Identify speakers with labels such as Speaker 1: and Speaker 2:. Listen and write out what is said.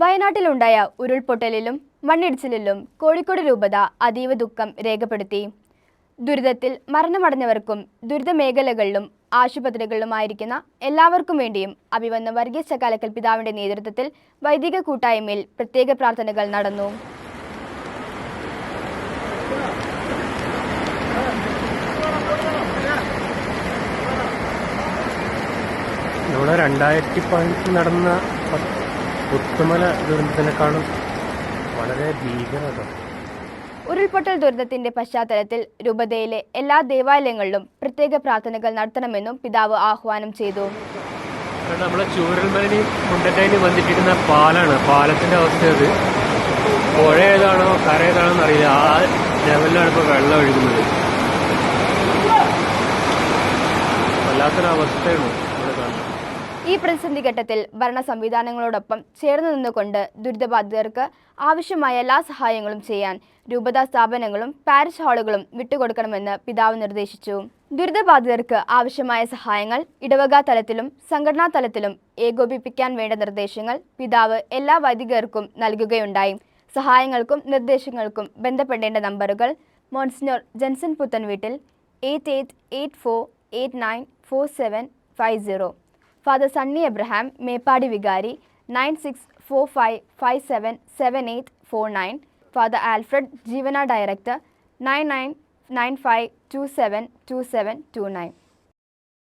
Speaker 1: വയനാട്ടിലുണ്ടായ ഉരുൾപൊട്ടലിലും മണ്ണിടിച്ചിലിലും കോഴിക്കോട് രൂപത അതീവ ദുഃഖം രേഖപ്പെടുത്തി. ദുരിതത്തിൽ മരണമടഞ്ഞവർക്കും ദുരിത മേഖലകളിലും ആശുപത്രികളിലുമായിരിക്കുന്ന എല്ലാവർക്കും വേണ്ടിയും അഭിവന്ന വർഗീസ് ചക്കാലക്കൽ പിതാവിന്റെ നേതൃത്വത്തിൽ വൈദിക കൂട്ടായ്മയിൽ പ്രത്യേക പ്രാർത്ഥനകൾ നടന്നു.
Speaker 2: ഇവിടെ രണ്ടായിരത്തി പതിനെട്ടിൽ നടന്ന പുത്തുമല ദുരന്തത്തിനെക്കാളും വളരെ ഭീകരത.
Speaker 1: ഉരുൾപൊട്ടൽ ദുരന്തത്തിന്റെ പശ്ചാത്തലത്തിൽ രൂപതയിലെ എല്ലാ ദേവാലയങ്ങളിലും പ്രത്യേക പ്രാർത്ഥനകൾ നടത്തണമെന്നും പിതാവ് ആഹ്വാനം ചെയ്തു.
Speaker 2: നമ്മളെ ചൂരൽമലനെയും മുണ്ടറ്റേനെയും ബന്ധിപ്പിക്കുന്ന പാലാണ് പാലത്തിന്റെ അവസ്ഥ അത്. പുഴ ഏതാണോ കര ഏതാണോ എന്നറിയില്ല ആ ലെവലിലാണ് ഇപ്പോൾ വെള്ളം ഒഴുകുന്നത്. വല്ലാത്തൊരവസ്ഥയാണ്. കാണുന്നത്
Speaker 1: ഈ പ്രതിസന്ധി ഘട്ടത്തിൽ ഭരണ സംവിധാനങ്ങളോടൊപ്പം ചേർന്ന് നിന്നുകൊണ്ട് ദുരിതബാധിതർക്ക് ആവശ്യമായ എല്ലാ സഹായങ്ങളും ചെയ്യാൻ രൂപതാ സ്ഥാപനങ്ങളും പാരിഷ് ഹാളുകളും വിട്ടുകൊടുക്കണമെന്ന് പിതാവ് നിർദ്ദേശിച്ചു. ദുരിതബാധിതർക്ക് ആവശ്യമായ സഹായങ്ങൾ ഇടവക തലത്തിലും സംഘടനാ തലത്തിലും ഏകോപിപ്പിക്കാൻ വേണ്ട നിർദ്ദേശങ്ങൾ പിതാവ് എല്ലാ വൈദികർക്കും നൽകുകയുണ്ടായി. സഹായങ്ങൾക്കും നിർദ്ദേശങ്ങൾക്കും ബന്ധപ്പെടേണ്ട നമ്പറുകൾ monsignor Jenson Puthenveettil eight eight eight four eight nine four seven five zero. Father Sunny Abraham Meppadi വികാരി nine six four five five seven seven eight four nine father Alfred Jeevana director nine nine nine five two seven two seven two nine